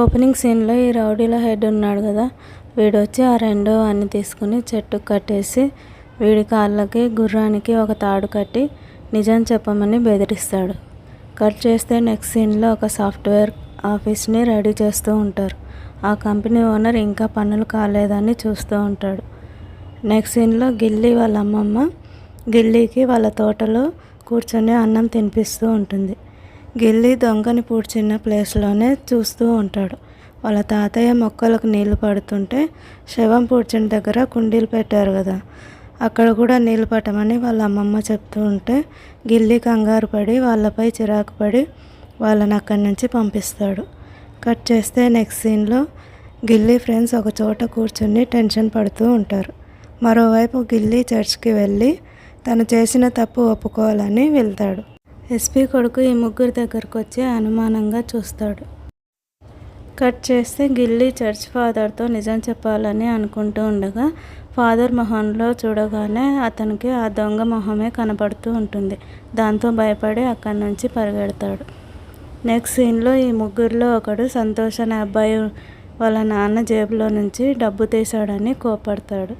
Opening సీన్లో ఈ రౌడీల head ఉన్నాడు కదా. వీడు వచ్చి ఆ రెండో అన్ని తీసుకుని చెట్టుకు కట్టేసి వీడి కాళ్ళకి గుర్రానికి ఒక తాడు కట్టి నిజం చెప్పమని బెదిరిస్తాడు. కట్ చేస్తే నెక్స్ట్ సీన్లో ఒక సాఫ్ట్వేర్ ఆఫీస్ని రెడీ చేస్తూ ఉంటారు. ఆ కంపెనీ ఓనర్ ఇంకా పనులు కాలేదని చూస్తూ ఉంటాడు. నెక్స్ట్ సీన్లో గిల్లీ వాళ్ళ అమ్మమ్మ గిల్లీకి వాళ్ళ తోటలో కూర్చొని అన్నం తినిపిస్తూ ఉంటుంది. గిల్లీ దొంగని పూడ్చిన ప్లేస్లోనే చూస్తూ ఉంటాడు. వాళ్ళ తాతయ్య మొక్కలకు నీళ్ళు పడుతుంటే శవం పూడ్చిన దగ్గర కుండీలు పెట్టారు కదా. అక్కడ కూడా నీళ్ళు పట్టమని వాళ్ళ అమ్మమ్మ చెప్తూ ఉంటే గిల్లీ కంగారు పడి వాళ్ళపై చిరాకు పడి వాళ్ళని అక్కడి నుంచి పంపిస్తాడు. కట్ చేస్తే నెక్స్ట్ సీన్లో గిల్లీ ఫ్రెండ్స్ ఒక చోట కూర్చుని టెన్షన్ పడుతూ ఉంటారు. మరోవైపు గిల్లీ చర్చ్కి వెళ్ళి తను చేసిన తప్పు ఒప్పుకోవాలని వెళ్తాడు. ఎస్పీ కొడుకు ఈ ముగ్గురి దగ్గరకు వచ్చి అనుమానంగా చూస్తాడు. కట్ చేస్తే గిల్లీ చర్చ్ ఫాదర్తో నిజం చెప్పాలని అనుకుంటూ ఉండగా ఫాదర్ మొహంలో చూడగానే అతనికి ఆ దొంగ మొహమే కనపడుతూ ఉంటుంది. దాంతో భయపడి అక్కడి నుంచి పరిగెడతాడు. నెక్స్ట్ సీన్లో ఈ ముగ్గురిలో ఒకడు సంతోష్ అనే అబ్బాయి వాళ్ళ నాన్న జేబులో నుంచి డబ్బు తీశాడని కోపడతాడు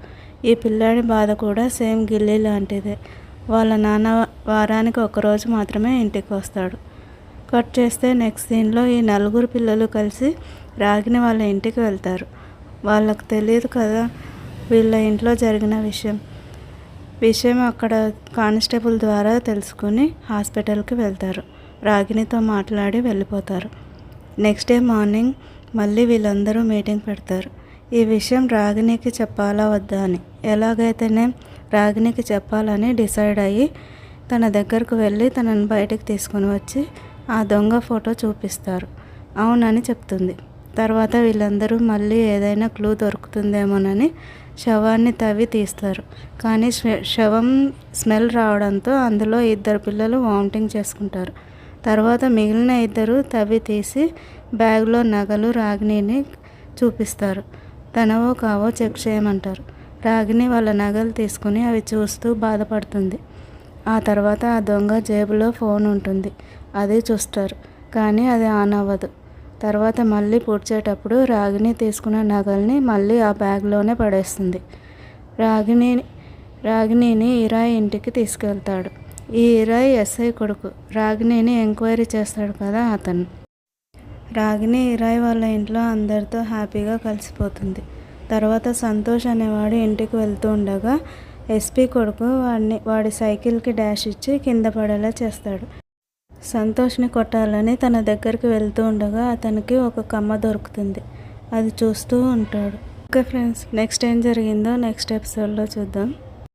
ఈ పిల్లాడి బాధ కూడా సేమ్ గిల్లీ లాంటిదే. వాళ్ళ నాన్న వారానికి ఒకరోజు మాత్రమే ఇంటికి వస్తాడు. కట్ చేస్తే నెక్స్ట్ సీన్లో ఈ నలుగురు పిల్లలు కలిసి రాగిని వాళ్ళ ఇంటికి వెళ్తారు. వాళ్ళకు తెలియదు కదా వీళ్ళ ఇంట్లో జరిగిన విషయం. విషయం అక్కడ కానిస్టేబుల్ ద్వారా తెలుసుకుని హాస్పిటల్కి వెళ్తారు. రాగినితో మాట్లాడి వెళ్ళిపోతారు. నెక్స్ట్ డే మార్నింగ్ మళ్ళీ వీళ్ళందరూ మీటింగ్ పెడతారు. ఈ విషయం రాగినికి చెప్పాలా వద్దా అని. ఎలాగైతేనే రాగినికి చెప్పాలని డిసైడ్ అయ్యి తన దగ్గరకు వెళ్ళి తనని బయటకు తీసుకొని వచ్చి ఆ దొంగ ఫోటో చూపిస్తారు. అవునని చెప్తుంది. తర్వాత వీళ్ళందరూ మళ్ళీ ఏదైనా క్లూ దొరుకుతుందేమోనని శవాన్ని తవ్వి తీస్తారు. కానీ శవం స్మెల్ రావడంతో అందులో ఇద్దరు పిల్లలు వామిటింగ్ చేసుకుంటారు. తర్వాత మిగిలిన ఇద్దరు తవ్వి తీసి బ్యాగ్లో నగలు రాగిణిని చూపిస్తారు. తనవో కావో చెక్ చేయమంటారు. రాగిని వాళ్ళ నగలు తీసుకుని అవి చూస్తూ బాధపడుతుంది. ఆ తర్వాత ఆ దొంగ జేబులో ఫోన్ ఉంటుంది. అది చూస్తారు. కానీ అది ఆన్ అవ్వదు. తర్వాత మళ్ళీ పూడ్చేటప్పుడు రాగిని తీసుకున్న నగల్ని మళ్ళీ ఆ బ్యాగ్లోనే పడేస్తుంది. రాగిని రాగిణిని ఇరాయ్ ఇంటికి తీసుకెళ్తాడు. ఈ ఇరాయ్ ఎస్ఐ కొడుకు. రాగిణిని ఎంక్వైరీ చేస్తాడు కదా అతను. రాగిణి ఇరాయ్ వాళ్ళ ఇంట్లో అందరితో హ్యాపీగా కలిసిపోతుంది. తర్వాత సంతోష్ అనేవాడు ఇంటికి వెళ్తూ ఉండగా ఎస్పీ కొడుకు వాడిని వాడి సైకిల్కి డాష్ ఇచ్చి కింద పడేలా చేస్తాడు. సంతోష్ని కొట్టాలని తన దగ్గరికి వెళ్తూ ఉండగా అతనికి ఒక కమ్మ దొరుకుతుంది. అది చూస్తూ ఉంటాడు. ఓకే ఫ్రెండ్స్ నెక్స్ట్ ఏం జరిగిందో నెక్స్ట్ ఎపిసోడ్లో చూద్దాం.